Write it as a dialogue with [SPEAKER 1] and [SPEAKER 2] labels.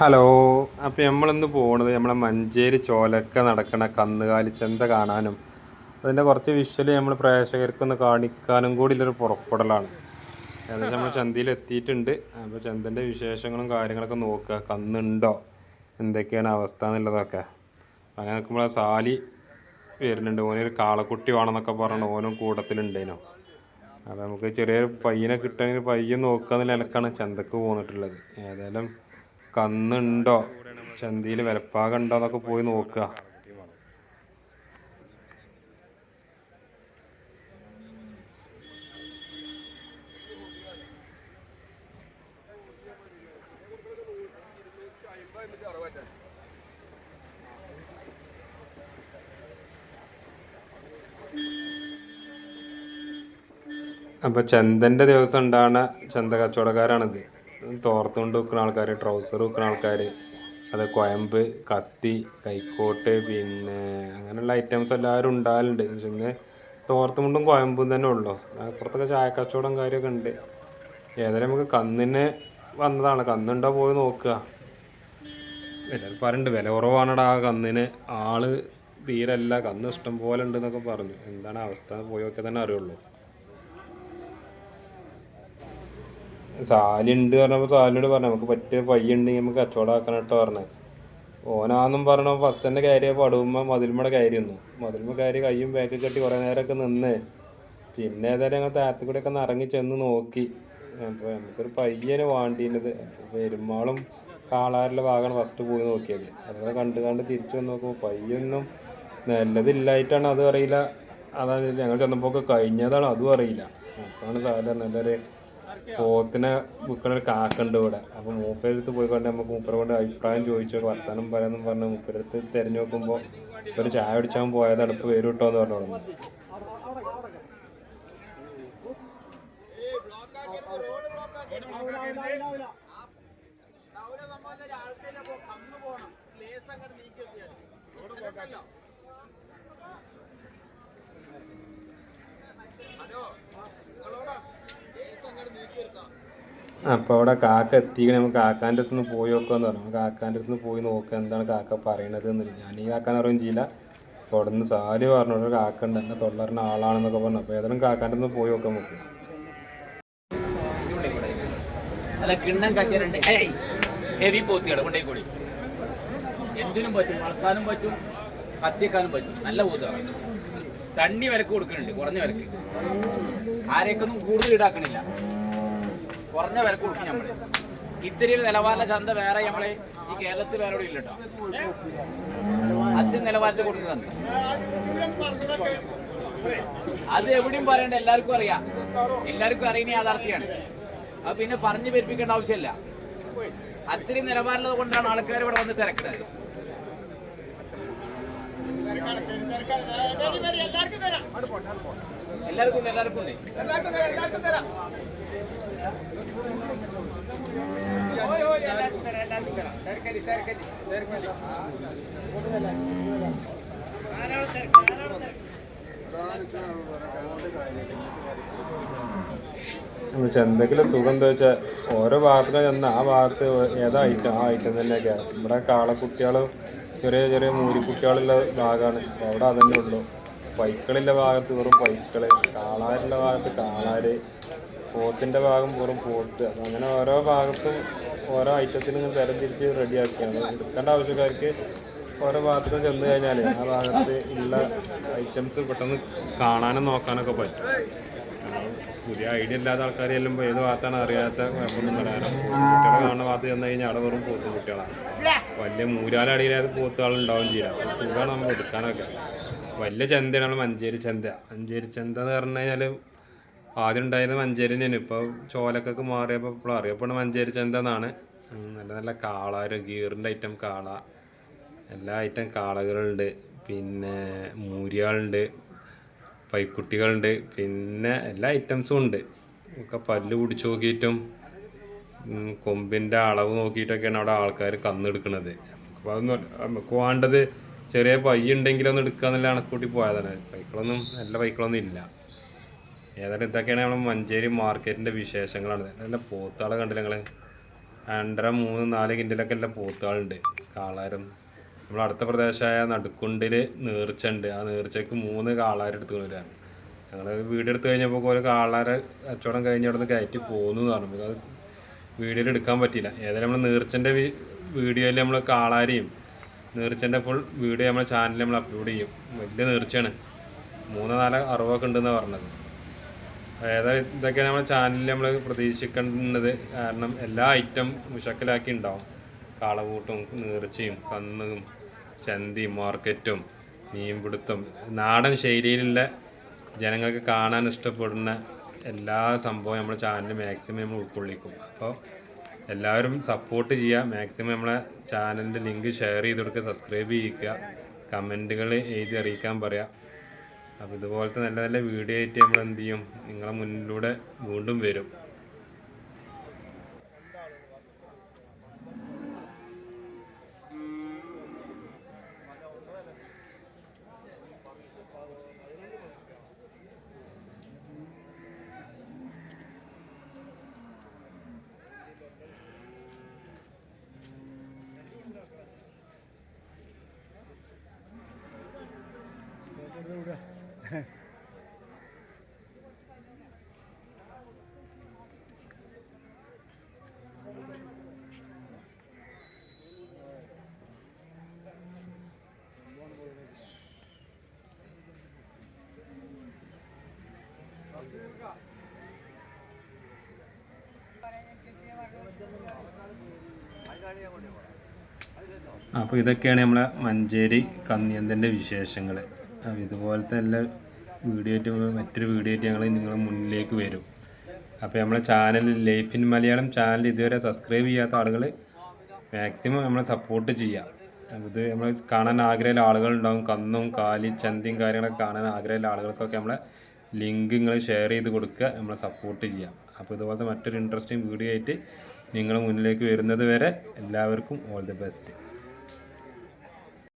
[SPEAKER 1] Hello. അപ്പോൾ നമ്മളിന്ന് പോകുന്നത് നമ്മളെ മഞ്ചേരി ചോലക്ക നടക്കണ കന്നുകാലി ചന്ത കാണാനും അതിന്റെ കുറച്ച് വിഷ്വൽ നമ്മൾ പ്രേക്ഷകർക്കൊന്ന് കാണിക്കാനും കൂടി ഉള്ളൊരു പുറപ്പെടലാണ്. ഏകദേശം നമ്മൾ ചന്തയിൽ എത്തിയിട്ടുണ്ട്. അപ്പോൾ ചന്തന്റെ വിശേഷങ്ങളും കാര്യങ്ങളൊക്കെ നോക്കുക. കന്നുണ്ടോ? എന്തൊക്കെയാണ് അവസ്ഥ എന്നുള്ളതൊക്കെ. അങ്ങനെ നോക്കുമ്പോൾ സാലി വരുന്നുണ്ട്. ഓനൊരു കാളക്കുട്ടി വേണമെന്നൊക്കെ പറഞ്ഞു ഓനും കൂട്ടത്തിലുണ്ടേനോ. അപ്പോൾ നമുക്ക് ചെറിയൊരു പയ്യനെ കിട്ടണമെങ്കിൽ പയ്യൻ നോക്കുക എന്നുള്ള നിലക്കാണ് ചന്തക്ക് പോന്നിട്ടുള്ളത്. ഏതായാലും കന്നുണ്ടോ? ചന്തയിൽ വിലപ്പാകുണ്ടോ എന്നൊക്കെ പോയി നോക്കുക. അപ്പോൾ ചന്ദന്റെ ദിവസം ഉണ്ടാകുന്ന ചന്ത കച്ചവടക്കാരാണിത്. തോർത്തുകൊണ്ട് വെക്കുന്ന ആൾക്കാർ ട്രൗസർ വെക്കുന്ന ആൾക്കാർ അത് കൊയമ്പ് കത്തി കൈക്കോട്ട് പിന്നെ അങ്ങനെയുള്ള ഐറ്റംസ് എല്ലാവരും ഉണ്ടാകലുണ്ട് പിന്നെ തോർത്തുമുണ്ടും കൊയമ്പും തന്നെ ഉള്ളു. അപ്പുറത്തൊക്കെ ചായക്കച്ചവടം കാര്യമൊക്കെ ഉണ്ട്. ഏതായാലും നമുക്ക് കന്നിന് വന്നതാണ്. കന്നുണ്ടോ പോയി നോക്കുക. എല്ലാവരും പറയുന്നുണ്ട് വില കുറവാണടാ കന്നിന്. ആൾ തീരല്ല കന്ന് ഇഷ്ടം പോലെ ഉണ്ട് എന്നൊക്കെ പറഞ്ഞു. എന്താണ് അവസ്ഥ പോയൊക്കെ തന്നെ അറിയുള്ളൂ. സാലുണ്ട് പറഞ്ഞപ്പോൾ സാലിനോട് പറഞ്ഞു നമുക്ക് പറ്റിയ പയ്യുണ്ടെങ്കിൽ നമുക്ക് കച്ചവടം ആക്കണം കേട്ടോ പറഞ്ഞത് ഓനാന്നും പറഞ്ഞു ഫസ്റ്റ് തന്നെ കയറിയപ്പോൾ പടുമ്പോ മതിൽമയുടെ കയറി വന്നു മതിലുമ്മ കയറി കയ്യും ബാക്കി കെട്ടി കുറേ നേരമൊക്കെ നിന്ന്. പിന്നെ ഏതായാലും ഞങ്ങൾ താഴത്തു കൂടെ ഒക്കെ ഇറങ്ങി ചെന്ന് നോക്കി. അപ്പോൾ നമുക്കൊരു പയ്യനെ വാണ്ടിയത് പെരുമാളും കാളാറിലെ ഭാഗമാണ് ഫസ്റ്റ് പോയി നോക്കിയത്. അതൊക്കെ കണ്ട് കണ്ട് തിരിച്ചു വന്ന് നോക്കുമ്പോൾ പയ്യൊന്നും നല്ലതില്ലായിട്ടാണ് അതും അറിയില്ല. അതാണ് ഞങ്ങൾ ചെന്നപ്പോൾ കഴിഞ്ഞതാണ് അതും അറിയില്ല. അപ്പോഴാണ് സാധാരണ നല്ലൊരു പോത്തിനെ വിൽക്കണ ഒരു കാക്കുണ്ട് ഇവിടെ. അപ്പോൾ മൂപ്പരടുത്ത് പോയി കൊണ്ട് നമുക്ക് മൂപ്പര കൊണ്ട് അഭിപ്രായം ചോദിച്ചു വർത്തമാനം പറയാമെന്നും പറഞ്ഞ്. മൂപ്പരടുത്ത് തിരഞ്ഞു നോക്കുമ്പോൾ ഒരു ചായ കുടിച്ചാൻ പോയത് അടുപ്പ് വരും കേട്ടോ എന്ന് പറഞ്ഞു തുടങ്ങി അപ്പോൾ അവിടെ കാക്ക എത്തിക്കണേ നമുക്ക് കാക്കാന്റെ അടുത്ത് നിന്ന് പോയി നോക്കാന്ന് പറഞ്ഞു. കാക്കാന്റെ അടുത്ത് നിന്ന് പോയി നോക്കുക എന്താണ് കാക്ക പറയണത് എന്നില്ല. ഞാൻ ഈ കാക്കാൻ അറിയും ചെയ്യില്ല. അപ്പോൾ അവിടെ നിന്ന് സാരി പറഞ്ഞു ഒരു കാക്ക ഉണ്ട് എന്നെ തൊള്ളറിന് ആളാണെന്നൊക്കെ പറഞ്ഞു. അപ്പോൾ ഏതായാലും കാക്കാന്റെ അടുത്ത് പോയി നോക്കാൻ നമുക്ക്.
[SPEAKER 2] അല്ല പറ്റും നല്ല പോത്തുകളാണ് തണ്ണി വിലക്ക് കൊടുക്കുന്നുണ്ട് കുറഞ്ഞ വിലക്ക്. ആരെയൊക്കൊന്നും കൂടുതൽ ഈടാക്കണില്ല. കുറഞ്ഞ വിലക്ക് കൊടുക്കും നമ്മൾ ഇത്തിരിയിൽ നിലവാര ചന്ത വേറെ നമ്മളെ ഈ കേരളത്തിൽ വേറെ ഇല്ല കേട്ടോ. അത് നിലവാരത്തിൽ കൊടുക്കുന്നുണ്ട് അത് എവിടെയും പറയണ്ട എല്ലാവർക്കും അറിയാം. എല്ലാവർക്കും അറിയുന്ന യാഥാർത്ഥ്യമാണ്. അത് പിന്നെ പറഞ്ഞു പെരുപ്പിക്കേണ്ട ആവശ്യമില്ല. അത്രയും നിലവാരമുള്ളത് കൊണ്ടാണ് ആൾക്കാർ ഇവിടെ വന്ന് തിരക്കുന്നത്. എല്ലാവർക്കും എല്ലാവർക്കും ഉണ്ട് എല്ലാവർക്കും എല്ലാവർക്കും തരാം.
[SPEAKER 1] ചന്തക്കിലെ സുഖം എന്താ വെച്ചാൽ ഓരോ ഭാഗത്തിലും ചെന്ന് ആ ഭാഗത്ത് ഏതാ ഐറ്റം ആ ഐറ്റം തന്നെയൊക്കെ. ഇവിടെ കാളക്കുട്ടികളും ചെറിയ ചെറിയ മൂരിക്കുട്ടികളുള്ള ഭാഗമാണ് അവിടെ അതന്നെ ഉള്ളൂ. പൈക്കളിന്റെ ഭാഗത്ത് വെറും പൈക്കൾ കാളാരിന്റെ ഭാഗത്ത് കാളാര് പോത്തിന്റെ ഭാഗം വെറും പോത്ത്. അങ്ങനെ ഓരോ ഭാഗത്തും ഓരോ ഐറ്റത്തിനും ഇങ്ങനെ തരം തിരിച്ച് റെഡിയാക്കിയാണ് എടുക്കേണ്ട ആവശ്യക്കാർക്ക് ഓരോ ഭാഗത്തും ചെന്ന് കഴിഞ്ഞാൽ ആ ഭാഗത്ത് ഉള്ള ഐറ്റംസ് പെട്ടെന്ന് കാണാനും നോക്കാനൊക്കെ പറ്റും. പുതിയ ഐഡിയ ഇല്ലാത്ത ആൾക്കാർ ചെല്ലുമ്പോൾ ഏത് ഭാഗത്താണ് അറിയാത്ത കുഴപ്പമൊന്നും പറയാനും കുട്ടികളെ കാണുന്ന ഭാഗത്ത് ചെന്ന് കഴിഞ്ഞാൽ അവിടെ വെറും പോത്ത് കുട്ടികളാണ്. വലിയ മൂരാലടിയിലായത് പോത്തുകളുണ്ടാവും ചെയ്യാം സുഖമാണ് നമ്മൾ എടുക്കാനൊക്കെ. വലിയ ചന്തയാണ് നമ്മൾ മഞ്ചേരി ചന്ത. മഞ്ചേരി ചന്ത എന്ന് പറഞ്ഞു കഴിഞ്ഞാൽ ആദ്യം ഉണ്ടായിരുന്നത് മഞ്ചേരി തന്നെയാണ്. ഇപ്പോൾ ചോലക്കൊക്കെ മാറിയപ്പോൾ ഇപ്പോൾ അറിയപ്പെടുന്ന മഞ്ചേരി ചന്ത എന്നാണ് നല്ല നല്ല കാള ഗീറിന്റെ ഐറ്റം കാള. എല്ലാ ഐറ്റം കാളകളുണ്ട്. പിന്നെ മൂരികളുണ്ട് പൈക്കുട്ടികളുണ്ട് പിന്നെ എല്ലാ ഐറ്റംസും ഉണ്ട്. ഒക്കെ പല്ല് പിടിച്ച് നോക്കിയിട്ടും കൊമ്പിന്റെ അളവ് നോക്കിയിട്ടൊക്കെയാണ് അവിടെ ആൾക്കാർ കന്നെടുക്കുന്നത് അപ്പോൾ അതൊന്നും നമുക്ക് വേണ്ടത് ചെറിയ പൈ ഉണ്ടെങ്കിലൊന്നും എടുക്കാന്നുള്ള കണക്കൂട്ടി പോയതാണ്. പൈക്കളൊന്നും നല്ല പൈക്കളൊന്നും ഇല്ല. ഏതായാലും ഇതൊക്കെയാണ് നമ്മൾ മഞ്ചേരി മാർക്കറ്റിന്റെ വിശേഷങ്ങളാണ്. നല്ല പോത്താളെ കണ്ടില്ല നിങ്ങൾ രണ്ടര മൂന്ന് നാല് കിൻഡിലൊക്കെ എല്ലാം പോത്തുകളുണ്ട്. കാളാരും നമ്മൾ അടുത്ത പ്രദേശമായ നടുക്കുണ്ടിൽ നേർച്ചുണ്ട് ആ നേർച്ചയ്ക്ക് മൂന്ന് കാളാർ എടുത്തു കൊണ്ടുവരാൻ ഞങ്ങൾ വീഡിയോ എടുത്തു കഴിഞ്ഞപ്പോൾ ഒരു കാളാരെ കച്ചവടം കഴിഞ്ഞ് അവിടെ നിന്ന് കയറ്റി പോകുന്നു എന്ന് പറഞ്ഞു. അത് വീഡിയോയിൽ എടുക്കാൻ പറ്റിയില്ല. ഏതായാലും നമ്മൾ നേർച്ചന്റെ വീഡിയോയിൽ നമ്മൾ കാളാരെയും നേർച്ചന്റെ ഫുൾ വീഡിയോ നമ്മുടെ ചാനലിൽ നമ്മൾ അപ്ലോഡ് ചെയ്യും. വലിയ നേർച്ചയാണ്. മൂന്ന് നാല് അറുപതൊക്കെ ഉണ്ടെന്നാണ് പറഞ്ഞത്. ഏതായാലും ഇതൊക്കെ നമ്മുടെ ചാനലിൽ നമ്മൾ പ്രതീക്ഷിക്കേണ്ടത് കാരണം എല്ലാ ഐറ്റം മുഷക്കലാക്കി ഉണ്ടാവും. കാളകൂട്ടും നീർച്ചയും കന്നും ചന്തിയും മാർക്കറ്റും മീൻപിടുത്തം നാടൻ ശൈലിയിലുള്ള ജനങ്ങൾക്ക് കാണാൻ ഇഷ്ടപ്പെടുന്ന എല്ലാ സംഭവവും നമ്മുടെ ചാനൽ മാക്സിമം നമ്മൾ ഉൾക്കൊള്ളിക്കും. അപ്പോൾ എല്ലാവരും സപ്പോർട്ട് ചെയ്യുക. മാക്സിമം നമ്മളെ ചാനലിന്റെ ലിങ്ക് ഷെയർ ചെയ്ത് കൊടുക്കുക സബ്സ്ക്രൈബ് ചെയ്യിക്കുക കമന്റുകൾ എഴുതി അറിയിക്കാൻ പറയാം. അപ്പോൾ ഇതുപോലത്തെ നല്ല നല്ല വീഡിയോ ആയിട്ട് നമ്മൾ എന്ത് ചെയ്യും? നിങ്ങളെ മുന്നിലൂടെ വീണ്ടും വരും. അപ്പോൾ ഇതൊക്കെയാണ് നമ്മളെ മഞ്ചേരി കന്നിയന്തന്റെ വിശേഷങ്ങൾ ഇതുപോലത്തെ എല്ലാ വീഡിയോ ആയിട്ട് മറ്റൊരു വീഡിയോ ആയിട്ട് ഞങ്ങൾ നിങ്ങളുടെ മുന്നിലേക്ക് വരും. അപ്പോൾ നമ്മളെ channel life in Malayalam channel ഇതുവരെ സബ്സ്ക്രൈബ് ചെയ്യാത്ത ആളുകൾ മാക്സിമം നമ്മളെ സപ്പോർട്ട് ചെയ്യുക ഇത് നമ്മൾ കാണാൻ ആഗ്രഹമുള്ള ആളുകളുണ്ടാവും. കന്നും കാലി ചന്തിയും കാര്യങ്ങളൊക്കെ കാണാൻ ആഗ്രഹമുള്ള ആളുകൾക്കൊക്കെ നമ്മളെ ലിങ്ക് നിങ്ങൾ ഷെയർ ചെയ്ത് കൊടുക്കുക നമ്മളെ സപ്പോർട്ട് ചെയ്യുക. അപ്പോൾ ഇതുപോലത്തെ മറ്റൊരു ഇൻട്രസ്റ്റിംഗ് വീഡിയോ ആയിട്ട് നിങ്ങളുടെ മുന്നിലേക്ക് വരുന്നത് വരെ എല്ലാവർക്കും ഓൾ ദി ബെസ്റ്റ്